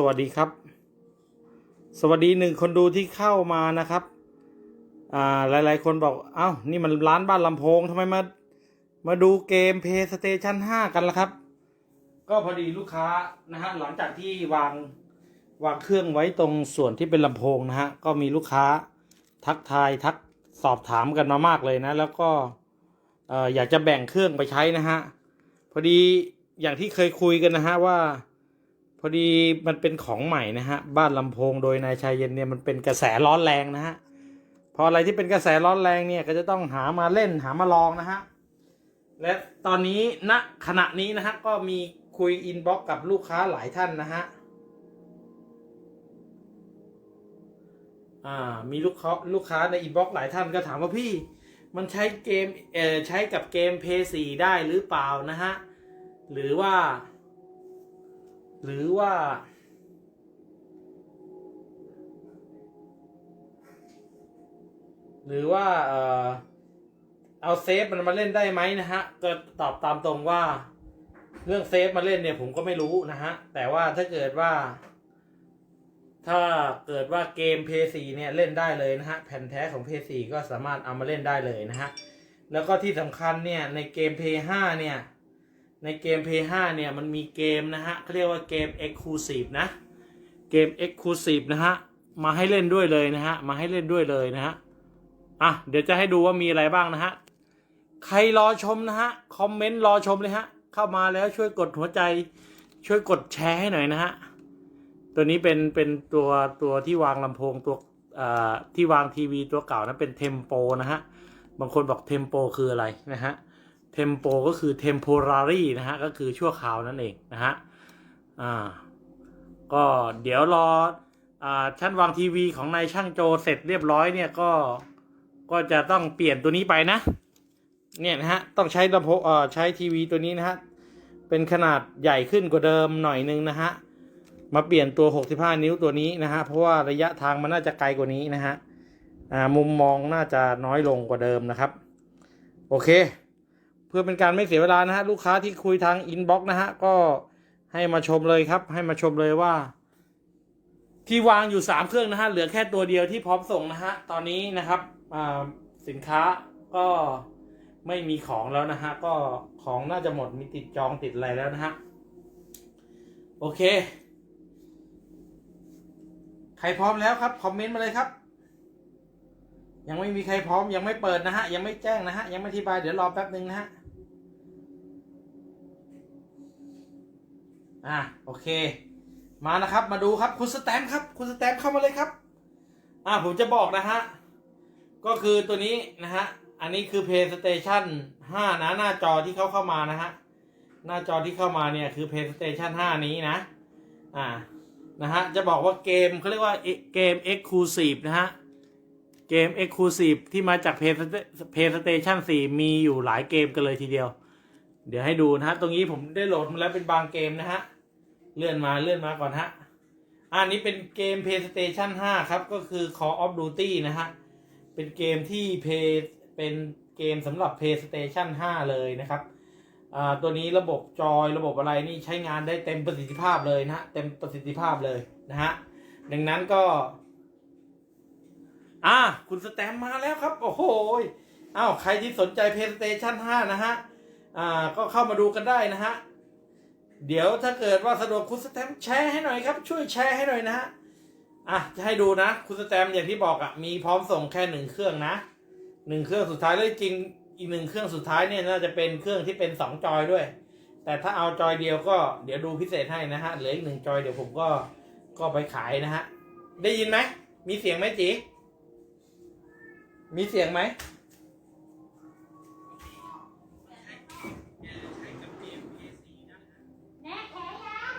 สวัสดีครับ สวัสดีหนึ่งคนดูที่เข้ามานะครับ อ่าหลาย ๆ คนบอกเอ้านี่มันร้านบ้านลำโพงทำไมมามาดูเกม PlayStation 5 กันล่ะครับ ก็พอดีลูกค้านะฮะหลังจากที่วางวางเครื่องไว้ตรงส่วนที่เป็นลำโพงนะฮะก็มีลูกค้าทักทายทักสอบถามกันมามากเลยนะ แล้วก็อยากจะแบ่งเครื่องไปใช้นะฮะพอดีอย่างที่เคยคุยกันนะฮะว่า พอดีมันเป็นของใหม่นะฮะ บ้านลำโพงโดยนายชายเย็นเนี่ยมันเป็นกระแสร้อนแรงนะฮะ พออะไรที่เป็นกระแสร้อนแรงเนี่ยก็จะต้องหามาเล่นหามาลองนะฮะ และตอนนี้ณขณะนี้นะฮะก็มีคุยอินบ็อกกับลูกค้าหลายท่านนะฮะ อ่ามีลูกค้าลูกค้าในอินบ็อกหลายท่านก็ถามว่าพี่ มันใช้เกมเอ่อใช้กับเกมเพย์สี่ได้หรือเปล่านะฮะ หรือว่า หรือว่า หรือว่าเออเอาเซฟมันมาเล่นได้ไหมนะฮะ ก็ตอบตามตรงว่า เรื่องเซฟมาเล่นเนี่ยผมก็ไม่รู้นะฮะ แต่ว่าถ้าเกิดว่า ถ้าเกิดว่าเกม p 4เนี่ยเล่นได้เลยนะฮะ แผ่นแท้ของ p 4ก็สามารถเอามาเล่นได้เลยนะฮะ แล้วก็ที่สำคัญเนี่ยในเกม p 5เนี่ย ในเกม p 5เนี่ยมันมีเกมนะฮะเขาเรียกว่าเกม Exclusive นะ เกม Exclusive นะฮะ มาให้เล่นด้วยเลยนะฮะ มาให้เล่นด้วยเลยนะฮะ อะ เดี๋ยวจะให้ดูว่ามีอะไรบ้างนะฮะ ใครรอชมนะฮะ คอมเมนต์รอชมเลยฮะ เข้ามาแล้วช่วยกดหัวใจ ช่วยกดแชร์ให้หน่อยนะฮะ ตัวนี้เป็นเป็นตัวตัวที่วางลำโพงตัวที่วางทีวีตัวเก่านะเป็นเทมโปนะฮะ บางคนบอกเทมโปคืออะไรนะฮะ เทมโปก็คือ temporary นะฮะ ก็คือชั่วคราวนั่นเองนะฮะ อ่า ก็เดี๋ยวรอ อ่าชั้นวางทีวีของนายช่างโจเสร็จเรียบร้อยเนี่ยก็ ก็จะต้องเปลี่ยนตัวนี้ไปนะ เนี่ยนะฮะ ต้องใช้ลำโพงเอ่อใช้ทีวีตัวนี้นะฮะ เป็นขนาดใหญ่ขึ้นกว่าเดิมหน่อยนึงนะฮะ มาเปลี่ยนตัว 65 นิ้วตัวนี้นะฮะ เพราะว่าระยะทางมันน่าจะไกลกว่านี้นะฮะ อ่า มุมมองน่าจะน้อยลงกว่าเดิมนะครับ โอเค เพื่อเป็นการไม่เสียเวลานะฮะลูกค้าที่คุยทางอินบ็อกซ์นะฮะก็ให้มาชมเลยครับ ให้มาชมเลยว่า ที่วางอยู่สามเครื่องนะฮะเหลือแค่ตัวเดียวที่พร้อมส่งนะฮะตอนนี้นะครับสินค้าก็ไม่มีของแล้วนะฮะก็ของน่าจะหมดมีติดจองติดอะไรแล้วนะฮะโอเค ใครพร้อมแล้วครับคอมเมนต์มาเลยครับยังไม่มีใครพร้อมยังไม่เปิดนะฮะ ยังไม่แจ้งนะฮะ ยังไม่อธิบายเดี๋ยวรอแป๊บหนึ่งนะฮะ อะโอเค มานะครับ มาดูครับคุณสแตมป์ครับ คุณสแตมป์เข้ามาเลยครับ อะผมจะบอกนะฮะ ก็คือตัวนี้นะฮะ อันนี้คือ PlayStation 5 นะ หน้าจอที่เขาเข้ามานะฮะ หน้าจอที่เข้ามาเนี่ยคือ PlayStation 5 นี้นะ อ่า นะฮะ จะบอกว่าเกมเขาเรียกว่าเกม Exclusive นะฮะ เกม Exclusive ที่มาจาก PlayStation 4 มีอยู่หลายเกมกันเลยทีเดียวเดี๋ยวให้ดูนะฮะ ตรงนี้ผมได้โหลดมาแล้วเป็นบางเกมนะฮะ เลื่อนมาเลื่อนมาก่อนฮะอันนี้เป็นเกม PlayStation 5 ครับ ก็คือ Call of Duty นะฮะ เป็นเกมที่ Play เป็นเกมสำหรับ PlayStation 5 เลยนะครับ ตัวนี้ระบบจอยระบบอะไรนี่ใช้งานได้เต็มประสิทธิภาพเลยนะฮะ เต็มประสิทธิภาพเลยนะฮะ ดังนั้นก็ อ่า คุณสแตมป์มาแล้วครับ โอ้โหอ้าวใครที่สนใจ PlayStation 5 นะฮะ อ่า ก็เข้ามาดูกันได้นะฮะ เดี๋ยวถ้าเกิดว่าสะดวกคุณสแตมแชร์ให้หน่อยครับ ช่วยแชร์ให้หน่อยนะฮะอะจะให้ดูนะ คุณสแตมอย่างที่บอกอะ่ะมีพร้อมส่งแค่หนึ่งเครื่องนะหนึ่งเครื่องสุดท้ายแล้วจริงอีกหนึ่งเครื่องสุดท้ายเนี่ยน่าจะเป็นเครื่องที่เป็นสองจอยด้วย แต่ถ้าเอาจอยเดียวก็เดี๋ยวดูพิเศษให้นะฮะเหลืออีกหนึ่งจอยเดี๋ยวผมก็ก็ไปขายนะฮะได้ยินไหมมีเสียงไหมจีมีเสียงไหม แม่แพ้ยัง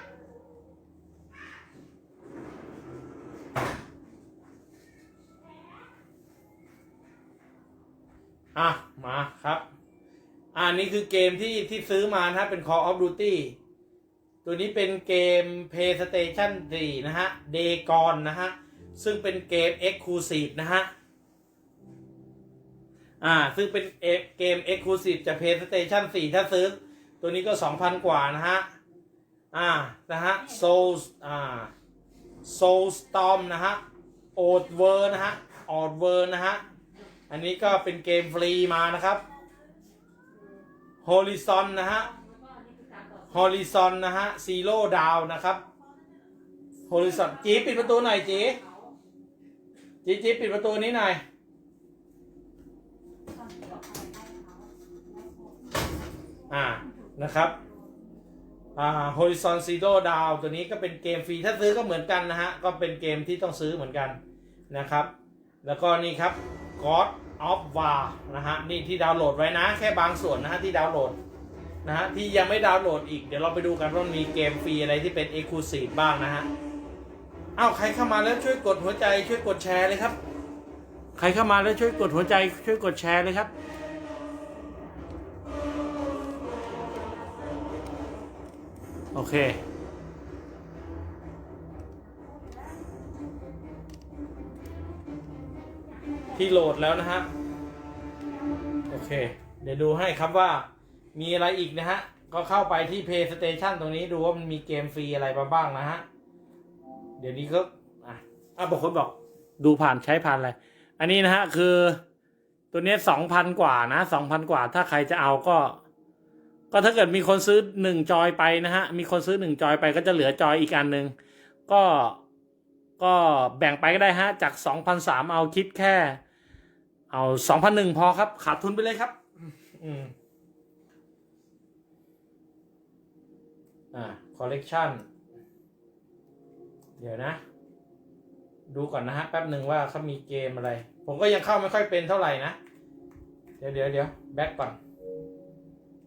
อะ มาครับ อ่านี่คือเกมที่ที่ซื้อมานะฮะ เป็น Call of Duty ตัวนี้เป็นเกม PlayStation 4 นะฮะ Day g o n นะฮะ ซึ่งเป็นเกม Exclusive นะฮะ อ่า ซึ่งเป็นเอเกม Exclusive จาก PlayStation 4 ถ้าซื้อ ตัวนี้ก็ 2,000 กว่านะฮะ อ่า นะฮะ Soul อ่า Soulstorm นะฮะ o d w o r นะฮะ o d w o r นะฮะ อันนี้ก็เป็นเกมฟรีมานะครับ Horizon นะฮะ Horizon นะฮะ Zero Down นะครับ Horizon จีปิดประตูหน่อยจีจีจีปิดประตูนี้หน่อยอ่านะครับอ่า Horizon Zero Dawn ตัวนี้ก็เป็นเกมฟรีถ้าซื้อก็เหมือนกันนะฮะ ก็เป็นเกมที่ต้องซื้อเหมือนกันนะครับ แล้วก็นี่ครับ God of War นะฮะนี่ที่ดาวน์โหลดไว้นะ แค่บางส่วนนะฮะที่ดาวน์โหลดนะฮะที่ยังไม่ดาวน์โหลดอีกเดี๋ยวเราไปดูกันว่ามีเกมฟรีอะไรที่เป็น Exclusive บ้างนะฮะอ้าวใครเข้ามาแล้วช่วยกดหัวใจช่วยกดแชร์เลยครับ ใครเข้ามาแล้วช่วยกดหัวใจช่วยกดแชร์เลยครับโอเค ที่โหลดแล้วนะฮะ โอเค เดี๋ยวดูให้ครับว่ามีอะไรอีกนะฮะ ก็เข้าไปที่ PlayStation ตรงนี้ดูว่ามันมีเกมฟรีอะไรมาบ้างนะฮะ เดี๋ยวนี้ก็อะอะบางคนบอกดูผ่านใช้ผ่านอะไร อันนี้นะฮะคือตัวนี้สองพันกว่านะสองพันกว่า ถ้าใครจะเอาก็ ก็ถ้าเกิดมีคนซื้อหนึ่งจอยไปนะฮะ มีคนซื้อหนึ่งจอยไปก็จะเหลือจอยอีกอันหนึ่งก็ก็แบ่งไปก็ได้ฮะ จากสองพันสามเอาคิดแค่ เอาสองพันหนึ่งพอครับ ขาดทุนไปเลยครับ อืมอ่าคอลเลกชันเดี๋ยวนะ ดูก่อนนะฮะ แป๊บหนึ่งว่าเขามีเกมอะไร ผมก็ยังเข้าไม่ค่อยเป็นเท่าไหร่นะ เดี๋ยวเดี๋ยวเดี๋ยวแบ็กก่อน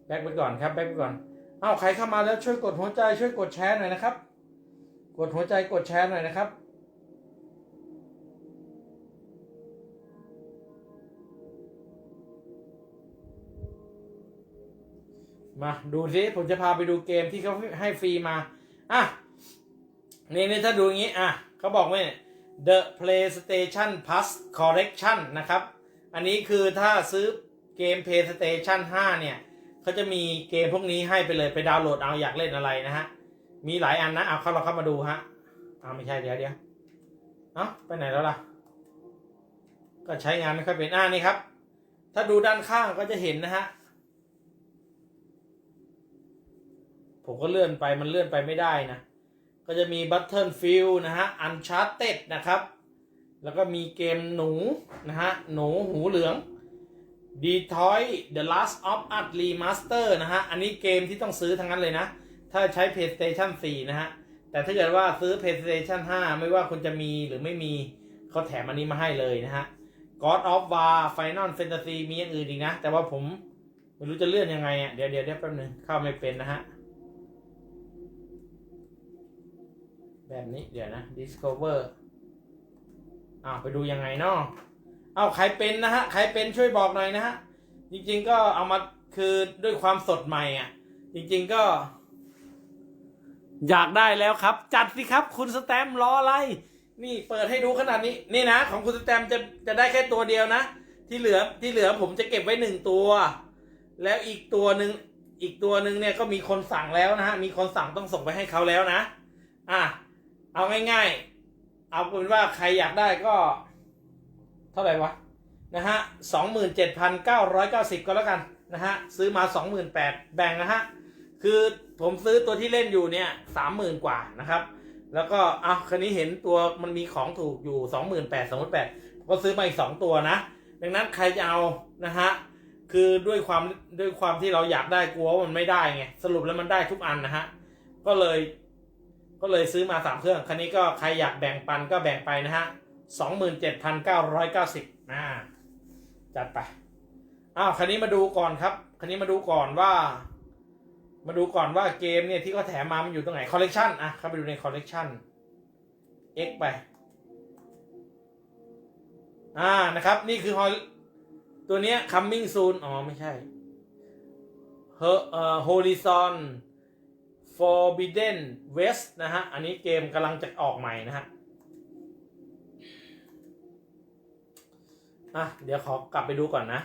แบ็กไปก่อนครับ แบ็กไปก่อน เอ้า ใครเข้ามาแล้วช่วยกดหัวใจช่วยกดแชร์หน่อยนะครับ กดหัวใจกดแชร์หน่อยนะครับ มาดูสิผมจะพาไปดูเกมที่เขาให้ฟรีมาอะนี่นี่ถ้าดูอย่างนี้อะเขาบอกว่า The PlayStation Plus Collection นะครับ อันนี้คือถ้าซื้อเกม PlayStation 5 เนี่ยเขาจะมีเกมพวกนี้ให้ไปเลยไปดาวน์โหลดเอาอยากเล่นอะไรนะฮะ มีหลายอันนะเอาเข้าเราเข้ามาดูฮะเอาไม่ใช่เดี๋ยวเดี๋ยวเอ้าไปไหนแล้วล่ะ ก็ใช้งานไม่ค่อยเป็นอ่านี่ครับ ถ้าดูด้านข้างก็จะเห็นนะฮะ ผมก็เลื่อนไปมันเลื่อนไปไม่ได้นะ ก็จะมี Battlefield นะฮะ Uncharted นะครับ แล้วก็มีเกมหนูนะฮะ หนูหูเหลือง Detroit The Last of Us Remaster นะฮะ อันนี้เกมที่ต้องซื้อทั้งนั้นเลยนะ ถ้าใช้ PlayStation 4 นะฮะ แต่ถ้าเกิดว่าซื้อ PlayStation 5 ไม่ว่าคุณจะมีหรือไม่มีเขาแถมอันนี้มาให้เลยนะฮะ God of War Final Fantasy มีอย่างอื่นอีกนะ แต่ว่าผมไม่รู้จะเลื่อนยังไงอะ เดี๋ยวเดี๋ยวเดี๋ยวแป๊บนึงเข้าไม่เป็นนะฮะ แบบนี้เดี๋ยวนะ discover อ้าวไปดูยังไงเนาะเอาใครเป็นนะฮะ ใครเป็นช่วยบอกหน่อยนะฮะ จริงๆก็เอามาคือด้วยความสดใหม่อะ จริงๆก็ อยากได้แล้วครับ จัดสิครับคุณสแตมป์รออะไร นี่เปิดให้ดูขนาดนี้ นี่นะ ของคุณสแตมจะจะได้แค่ตัวเดียวนะ ที่เหลือที่เหลือผมจะเก็บไว้หนึ่งตัว แล้วอีกตัวหนึ่งอีกตัวหนึ่งเนี่ยก็มีคนสั่งแล้วนะฮะ มีคนสั่งต้องส่งไปให้เขาแล้วนะ อะ เอาง่ายๆ เอาเป็นว่าใครอยากได้ก็ เท่าไหร่วะ นะฮะสองหมื่นเจ็ดพันเก้าร้อยเก้าสิบก็แล้วกันนะฮะ ซื้อมาสองหมื่นแปดแบ่งนะฮะ คือผมซื้อตัวที่เล่นอยู่เนี่ยสามหมื่นกว่านะครับ แล้วก็อะคันนี้เห็นตัวมันมีของถูกอยู่สองหมื่นแปดสองหมื่นแปดก็ซื้อมาอีกสองตัวนะ ดังนั้นใครจะเอานะฮะคือด้วยความด้วยความที่เราอยากได้กลัวว่ามันไม่ได้ไงสรุปแล้วมันได้ทุกอันนะฮะก็เลย ก็เลยซื้อมาสามเครื่อง คันนี้ก็ใครอยากแบ่งปันก็แบ่งไปนะฮะสองหมื่นเจ็ดพันเก้าร้อยเก้าสิบอ่าจัดไป อ้าว คันนี้มาดูก่อนครับ คันนี้มาดูก่อนว่า มาดูก่อนว่าเกมเนี่ยที่เขาแถมมา มันอยู่ตรงไหน คอลเลกชันอะเข้าไปดูในคอลเลกชัน X ไป อ่า นะครับ นี่คือ Hol- ตัวเนี้ย coming soon อ๋อ ไม่ใช่ Her- เอ่อ Horizon Forbidden West นะฮะ อันนี้เกมกำลังจะออกใหม่นะฮะ อะ เดี๋ยวขอกลับไปดูก่อนนะ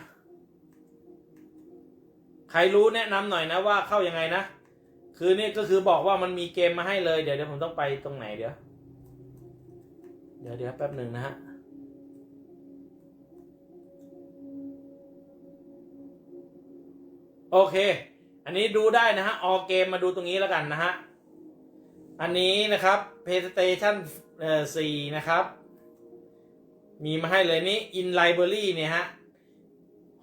ใครรู้แนะนำหน่อยนะว่าเข้ายังไงนะ คือนี่ก็คือบอกว่ามันมีเกมมาให้เลยเดี๋ยวเดี๋ยวผมต้องไปตรงไหนเดี๋ยว เดี๋ยวเดี๋ยวแป๊บหนึ่งนะฮะโอเค อันนี้ดูได้นะฮะ ออเกมมาดูตรงนี้แล้วกันนะฮะ อันนี้นะครับ PlayStation เอ่อ4นะครับ มีมาให้เลยนี่ In Library เนี่ยฮะ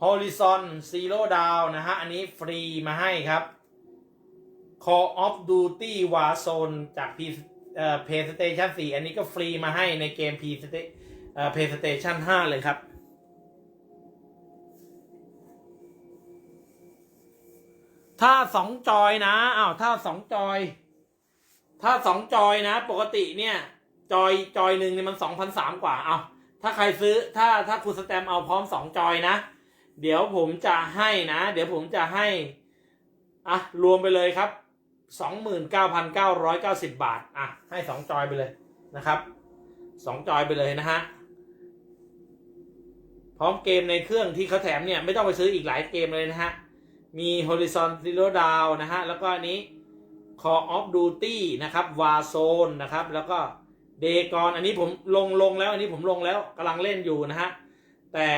Horizon Zero Dawn นะฮะ อันนี้ฟรีมาให้ครับ Call of Duty Warzone จาก P เอ่อ PlayStation 4 อันนี้ก็ฟรีมาให้ในเกม P เอ่อ PlayStation 5 เลยครับ ถ้าสองจอยนะอ้าวถ้าสองจอย ถ้าสองจอยนะ ปกติเนี่ย จอยจอยหนึ่งเนี่ยมันสองพันสามกว่าเอาถ้าใครซื้อถ้าถ้าคุณสแตมเอาพร้อมสองจอยนะ เดี๋ยวผมจะให้นะ เดี๋ยวผมจะให้อะรวมไปเลยครับสองหมื่นเก้าพันเก้าร้อยเก้าสิบบาทอะให้สองจอยไปเลยนะครับสองจอยไปเลยนะฮะพร้อมเกมในเครื่องที่เขาแถมเนี่ยไม่ต้องไปซื้ออีกหลายเกมเลยนะฮะ มี Horizon Zero Dawn นะฮะ แล้วก็อันนี้ Call of Duty นะครับ Warzone นะครับ แล้วก็ Dagon อันนี้ผมลงลงแล้ว อันนี้ผมลงแล้วกำลังเล่นอยู่นะฮะ แต่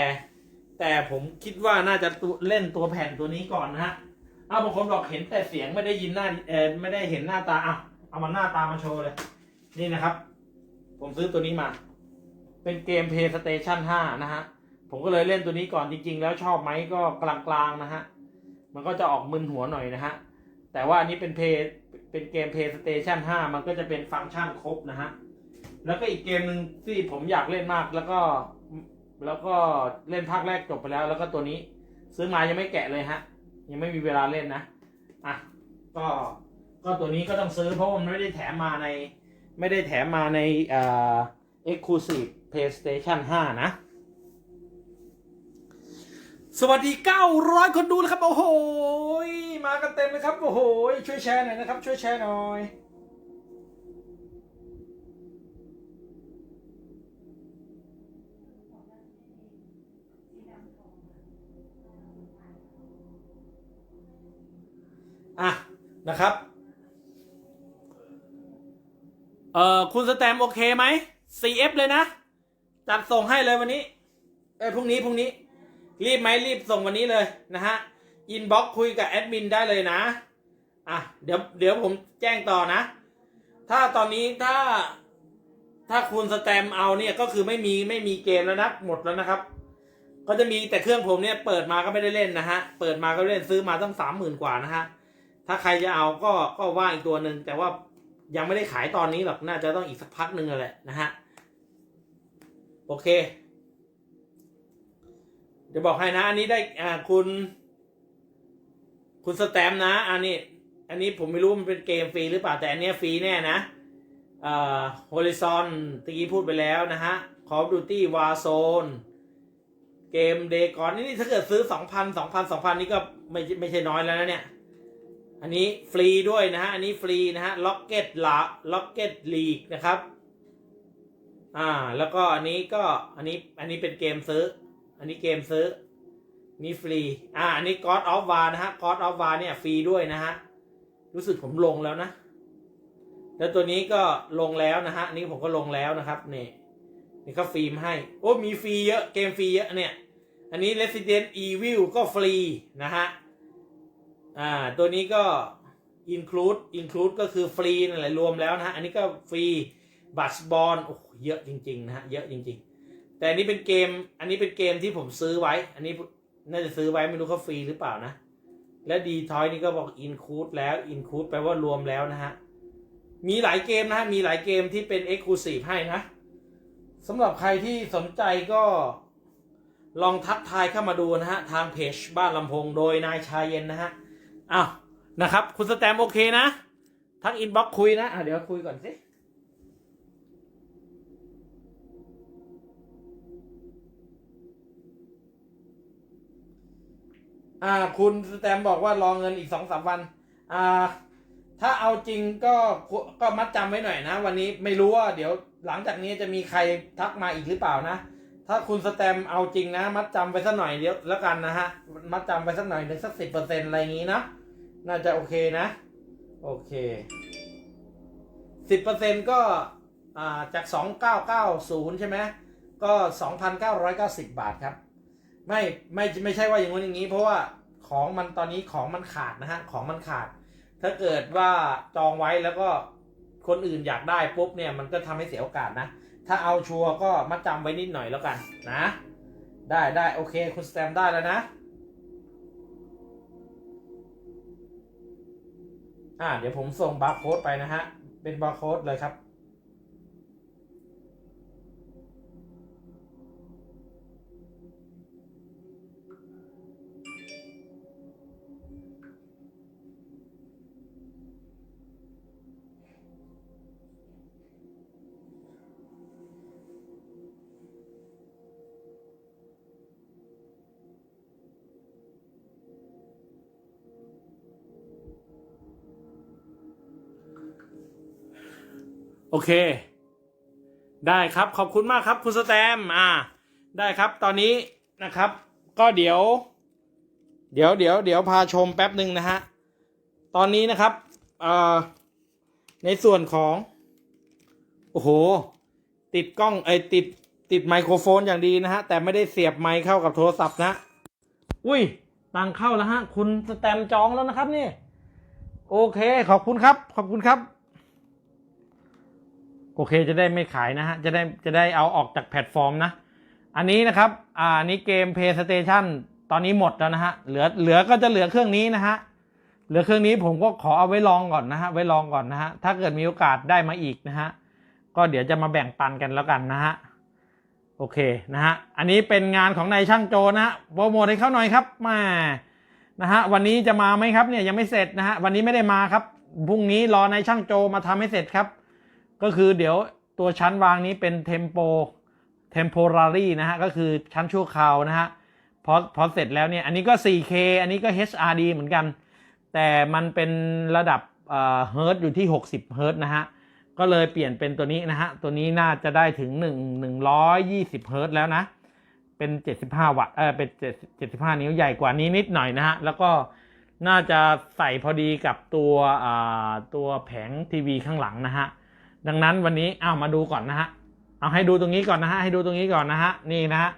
แต่ผมคิดว่าน่าจะเล่นตัวแผ่นตัวนี้ก่อนนะฮะอ้าวบางคนบอกเห็นแต่เสียงไม่ได้ยินหน้าเออไม่ได้เห็นหน้าตาอะเอามาหน้าตามาโชว์เลย นี่นะครับ ผมซื้อตัวนี้มา เป็นเกม PlayStation 5 นะฮะ ผมก็เลยเล่นตัวนี้ก่อนจริง ๆ แล้วชอบไหมก็กลางๆนะฮะ มันก็จะออกมึนหัวหน่อยนะฮะ แต่ว่าอันนี้เป็นเพย์เป็นเกม PlayStation 5 มันก็จะเป็นฟังก์ชันครบนะฮะ แล้วก็อีกเกมหนึ่งที่ผมอยากเล่นมากแล้วก็แล้วก็เล่นภาคแรกจบไปแล้ว แล้วก็ตัวนี้ซื้อมายังไม่แกะเลยฮะ ยังไม่มีเวลาเล่นนะอะก็ก็ตัวนี้ก็ต้องซื้อเพราะมันไม่ได้แถมมาใน ไม่ได้แถมมาในเอ่า Exclusive PlayStation 5 นะ สวัสดี 900 คนดูแล้วครับ โอ้โห มากันเต็มเลยครับ โอ้โห ช่วยแชร์หน่อยนะครับ ช่วยแชร์หน่อย อะ นะครับ เอ่อ คุณสแตมโอเคไหม CF เลยนะ จัดส่งให้เลยวันนี้ เอ้ยพรุ่งนี้ พรุ่งนี้ รีบไหมรีบส่งวันนี้เลยนะฮะอินบ็อกคุยกับแอดมินได้เลยนะอะเดี๋ยวเดี๋ยวผมแจ้งต่อนะ ถ้าตอนนี้ถ้าถ้าคุณสแตมเอาเนี่ยก็คือไม่มีไม่มีเกมแล้วนะหมดแล้วนะครับ ก็จะมีแต่เครื่องผมเนี่ยเปิดมาก็ไม่ได้เล่นนะฮะเปิดมาก็เล่นซื้อมาตั้งสามหมื่นกว่านะฮะถ้าใครจะเอาก็ก็ว่าอีกตัวหนึ่งแต่ว่ายังไม่ได้ขายตอนนี้หรอกน่าจะต้องอีกสักพักหนึ่งแหละนะฮะโอเค เดี๋ยวบอกให้นะ อันนี้ได้อ่าคุณ คุณสแตมป์นะ อันนี้ อันนี้ผมไม่รู้มันเป็นเกมฟรีหรือเปล่าแต่อันเนี้ยฟรีแน่นะอ่า Horizon ตะกี้พูดไปแล้วนะฮะ Call of Duty Warzone เกมเดกอนนี่ถ้าเกิดซื้อสองพันสองพันสองพันนี่ก็ไม่ไม่ใช่น้อยแล้วนะเนี่ย อันนี้ฟรีด้วยนะฮะ อันนี้ฟรีนะฮะ Rocket ละ Rocket League นะครับ อ่า แล้วก็อันนี้ก็อันนี้อันนี้เป็นเกมซื้อ อันนี้เกมซื้อ นี่ฟรี อ่า อันนี้ God of War นะฮะ God of War เนี่ยฟรีด้วยนะฮะ รู้สึกผมลงแล้วนะ แล้วตัวนี้ก็ลงแล้วนะฮะ นี่ผมก็ลงแล้วนะครับนี่นี่ก็ฟรีมให้ โอ้ มีฟรีเยอะ เกมฟรีเยอะเนี่ย อันนี้ Resident Evil ก็ฟรีนะฮะ อ่า ตัวนี้ก็ include include ก็คือฟรีนั่นแหละรวมแล้วนะฮะ อันนี้ก็ฟรีบัตบอลโอ้เยอะจริงๆนะฮะ เยอะจริง ๆ แต่อันนี้เป็นเกม อันนี้เป็นเกมที่ผมซื้อไว้ อันนี้น่าจะซื้อไว้ไม่รู้เขาฟรีหรือเปล่านะ และดีทอยนี่ก็บอก include แล้ว include แปลว่ารวมแล้วนะฮะ มีหลายเกมนะฮะ มีหลายเกมที่เป็น exclusive ให้นะสำหรับใครที่สนใจก็ลองทักทายเข้ามาดูนะฮะ ทางเพจบ้านลำพงโดยนายชายเย็นนะฮะ อ้าว นะครับ คุณสแตมโอเคนะ ทักอินบ็อกคุยนะอะเดี๋ยวคุยก่อนสิ อ่า คุณสแตมบอกว่ารอเงินอีกสองสามวัน อ่า ถ้าเอาจริงก็ก็มัดจำไว้หน่อยนะ วันนี้ไม่รู้ว่าเดี๋ยวหลังจากนี้จะมีใครทักมาอีกหรือเปล่านะ ถ้าคุณสแตมเอาจริงนะ มัดจำไปสักหน่อยเดี๋ยวแล้วกันนะฮะ มัดจำไปสักหน่อยหนึ่งสักสิบเปอร์เซ็นต์อะไรอย่างงี้นะ น่าจะโอเคนะ โอเคสิบเปอร์เซ็นต์ก็อ่าจาก2990ใช่ไหมก็2,990บาทครับ ไม่ไม่ไม่ใช่ว่าอย่างงู้นอย่างนี้ เพราะว่าของมันตอนนี้ของมันขาดนะฮะของมันขาด ถ้าเกิดว่าจองไว้แล้วก็คนอื่นอยากได้ปุ๊บเนี่ยมันก็ทำให้เสียโอกาสนะ ถ้าเอาชัวร์ก็มาจำไว้นิดหน่อยแล้วกันนะ ได้ได้โอเค คุณสแตมได้แล้วนะอ่าเดี๋ยวผมส่งบาร์โค้ดไปนะฮะ เป็นบาร์โค้ดเลยครับ โอเค ได้ครับขอบคุณมากครับคุณสแตมอ่า ได้ครับตอนนี้นะครับ ก็เดี๋ยว เดี๋ยวเดี๋ยวเดี๋ยวพาชมแป๊บหนึ่งนะฮะตอนนี้นะครับเอ่อในส่วนของ โอ้โห ติดกล้องไอติดติดไมโครโฟนอย่างดีนะฮะ แต่ไม่ได้เสียบไมค์เข้ากับโทรศัพท์นะ อุ้ยตังเข้าแล้วฮะ คุณสแตมจองแล้วนะครับนี่ โอเค ขอบคุณครับ ขอบคุณครับ โอเคจะได้ไม่ขายนะฮะ จะได้จะได้เอาออกจากแพลตฟอร์มนะ อันนี้นะครับ อ่านี้เกม PlayStation ตอนนี้หมดแล้วนะฮะ เหลือเหลือก็จะเหลือเครื่องนี้นะฮะ เหลือเครื่องนี้ผมก็ขอเอาไว้ลองก่อนนะฮะ ไว้ลองก่อนนะฮะ ถ้าเกิดมีโอกาสได้มาอีกนะฮะ ก็เดี๋ยวจะมาแบ่งปันกันแล้วกันนะฮะ โอเคนะฮะ อันนี้เป็นงานของนายช่างโจนะฮะโปรโมทให้เขาหน่อยครับ มานะฮะ วันนี้จะมาไหมครับเนี่ยยังไม่เสร็จนะฮะ วันนี้ไม่ได้มาครับ พรุ่งนี้รอนายช่างโจมาทำให้เสร็จครับ ก็คือเดี๋ยวตัวชั้นวางนี้เป็นเทมโปเทมโพรารีนะฮะ ก็คือชั้นชั่วคราวนะฮะพอพอเสร็จแล้วเนี่ย อันนี้ก็ 4K อันนี้ก็ HRD เหมือนกัน แต่มันเป็นระดับเฮิร์ตอยู่ที่ 60เฮิร์ตนะฮะ ก็เลยเปลี่ยนเป็นตัวนี้นะฮะ ตัวนี้น่าจะได้ถึง 1 120เฮิร์ตแล้วนะ เป็น 75 วัตต์เออเป็น75 นิ้วใหญ่กว่านี้นิดหน่อยนะฮะ แล้วก็น่าจะใส่พอดีกับตัวอ่าตัวแผงทีวีข้างหลังนะฮะ ดังนั้นวันนี้เอามาดูก่อนนะฮะเอาให้ดูตรงนี้ก่อนนะฮะให้ดูตรงนี้ก่อนนะฮะนี่นะฮะ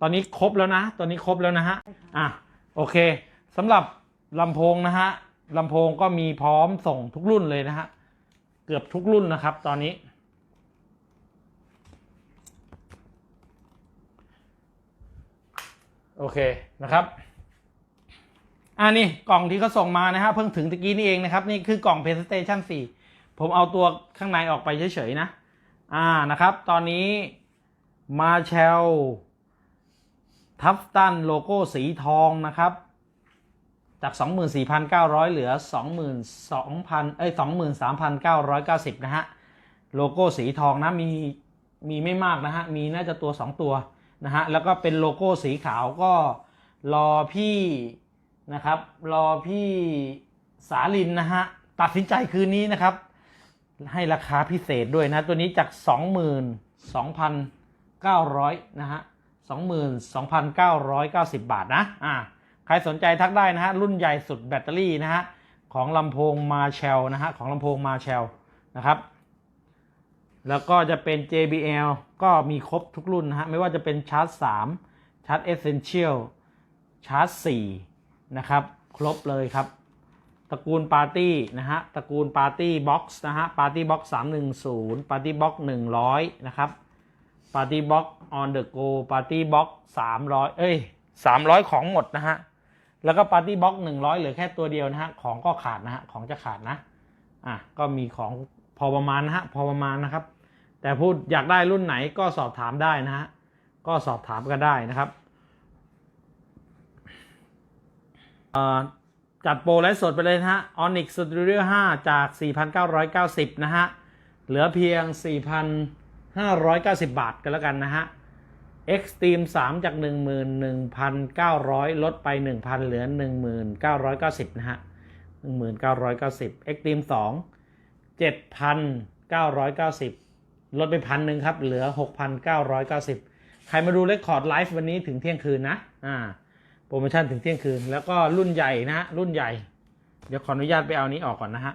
ตอนนี้ครบแล้วนะ ตอนนี้ครบแล้วนะฮะอะโอเคสำหรับลำโพงนะฮะลำโพงก็มีพร้อมส่งทุกรุ่นเลยนะฮะเกือบทุกรุ่นนะครับ ตอนนี้ โอเคนะครับอ่านี่กล่องที่เขาส่งมานะฮะเพิ่งถึงตะกี้นี่เองนะครับ นี่คือกล่อง PlayStation 4 ผมเอาตัวข้างในออกไปเฉยๆนะ อ่านะครับ ตอนนี้มาเชลทัฟตันโลโก้สีทองนะครับ จาก 24,900 เหลือ 22,000เอ้ย23,990 นะฮะ โลโก้สีทองนะ มีมีไม่มากนะฮะ มีน่าจะตัว 2 ตัวนะฮะ แล้วก็เป็นโลโก้สีขาวก็รอพี่นะครับ รอพี่สาลินนะฮะ ตัดสินใจคืนนี้นะครับ ให้ราคาพิเศษด้วยนะ ตัวนี้จาก 22,900 นะฮะ 22,990 บาทนะ อ่า ใครสนใจทักได้นะฮะ รุ่นใหญ่สุดแบตเตอรี่นะฮะ ของลำโพงมาเชลนะฮะ ของลำโพงมาเชลนะครับ แล้วก็จะเป็น JBL ก็มีครบทุกรุ่นนะฮะ ไม่ว่าจะเป็นชาร์จ 3 ชาร์จ Essential ชาร์จ 4 นะครับ ครบเลยครับ ระกูลปาร์ตี้นะฮะตระกูลปาร์ตี้บ็อกซ์นะฮะปาร์ตี้บ็อกซ์310ปาร์ตี้บ็อกซ์100นะครับปาร์ตี้บ็อกซ์ออนเดอะโกปาร์ตี้บ็อกซ์สามร้อยเอ้ยสามร้อยของหมดนะฮะแล้วก็ปาร์ตี้บ็อกซ์หนึ่งร้อยเหลือแค่ตัวเดียวนะฮะของก็ขาดนะฮะของจะขาดนะอะก็มีของพอประมาณนะฮะพอประมาณนะครับ แต่พูดอยากได้รุ่นไหนก็สอบถามได้นะฮะก็สอบถามกันได้นะครับเอ่อ จัดโปรไลฟ์สดไปเลยนะฮะ Onyx Studio 5 จาก 4,990 นะฮะ เหลือเพียง 4,590 บาทกันแล้วกันนะฮะ Extreme 3 จาก 11,900 ลดไป 1,000 เหลือ 1990 นะฮะ 1990 Extreme 2 7,990 ลดไปพันหนึ่งครับ เหลือ 6,990 ใครมาดูเรคคอร์ดไลฟ์วันนี้ถึงเที่ยงคืนนะ อ่า โปรโมชั่นถึงเที่ยงคืน แล้วก็รุ่นใหญ่นะฮะรุ่นใหญ่ เดี๋ยวขออนุญาตไปเอานี้ออกก่อนนะฮะ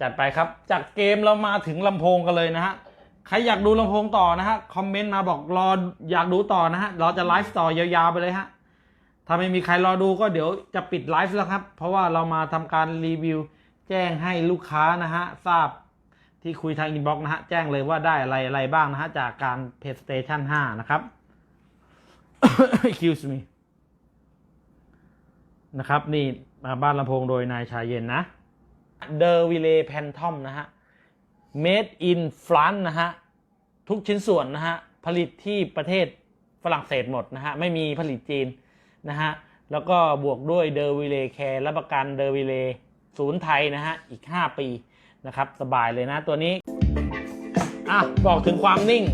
จัดไปครับ จากเกมเรามาถึงลำโพงกันเลยนะฮะใครอยากดูลำโพงต่อนะฮะคอมเมนต์มาบอกรออยากดูต่อนะฮะเราจะไลฟ์ต่อยาวๆไปเลยฮะถ้าไม่มีใครรอดูก็เดี๋ยวจะปิดไลฟ์แล้วครับ เพราะว่าเรามาทำการรีวิวแจ้งให้ลูกค้านะฮะทราบที่คุยทางอินบ็อกซ์นะฮะแจ้งเลยว่าได้อะไรอะไรบ้างนะฮะจากการ PlayStation 5 นะครับ excuse me นะครับ นี่มาบ้านลำโพงโดยนายชายเย็นนะเดอร์วิเลแพนทอมนะฮะ made in France นะฮะ ทุกชิ้นส่วนนะฮะ ผลิตที่ประเทศฝรั่งเศสหมดนะฮะ ไม่มีผลิตจีนนะฮะ แล้วก็บวกด้วยเดอร์วิเลแคร์รับประกันเดอร์วิเลศูนย์ไทยนะฮะ อีก 5 ปีนะครับ สบายเลยนะตัวนี้ อะ บอกถึงความนิ่ง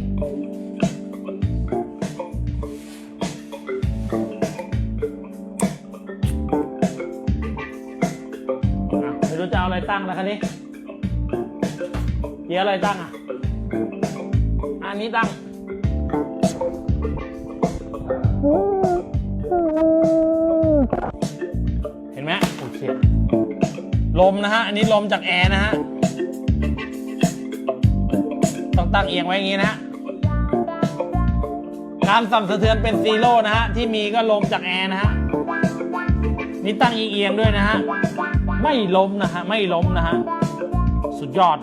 ตั้งแล้วคันนี้เกียร์อะไรตั้งอะ อันนี้ตั้ง เห็นไหมโอเคลมนะฮะ อันนี้ลมจากแอร์นะฮะ ต้องตั้งเอียงไว้อย่างนี้นะฮะ การสั่นสะเทือนเป็นซีโร่นะฮะ ที่มีก็ลมจากแอร์นะฮะ นี่ตั้งเอียงด้วยนะฮะ ไม่ล้มนะฮะ ไม่ล้มนะฮะ สุดยอด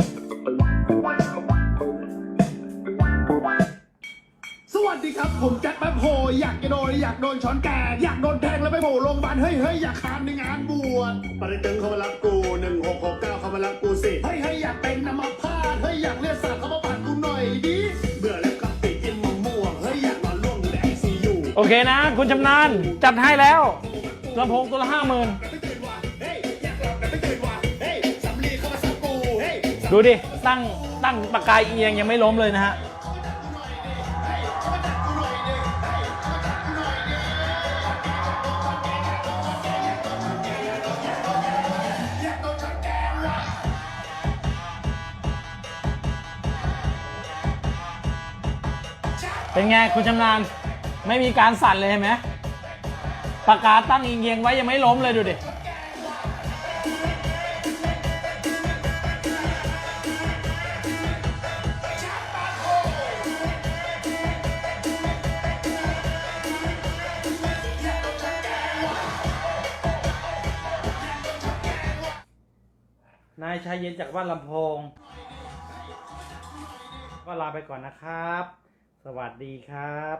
สวัสดีครับ ผมแจ็คแป๊บโฮอยากจะโดนอยากโดนช้อนแกงอยากโดนแทงแล้วไปโผล่โรงพยาบาลเฮ้ยเฮ้ยอยากคานในงานบวชปริตึงเขามารับกูหนึ่งหกหกเก้าเขามารับกูสิเฮ้ยเฮ้ยอยากเป็นน้ำมาพาดเฮ้ยอยากเลียดสัตว์เขามาปาดกูหน่อยดิเบื่อแล้วกับติดกินมะม่วงเฮ้ยอยากนอนร่วงอยู่ในไอซียูโอเคนะ คุณชำนาญจัดให้แล้วลำโพงตัวละห้าหมื่น ดูดิ ตั้งตั้งปากกายเอียงยังไม่ล้มเลยนะฮะเป็นไงคุณชำนาญไม่มีการสั่นเลยเห็นไหมปากกาตั้งเอียงไว้ยังไม่ล้มเลยดูดิ จากบ้านลำโพง ก็ลาไปก่อนนะครับ สวัสดีครับ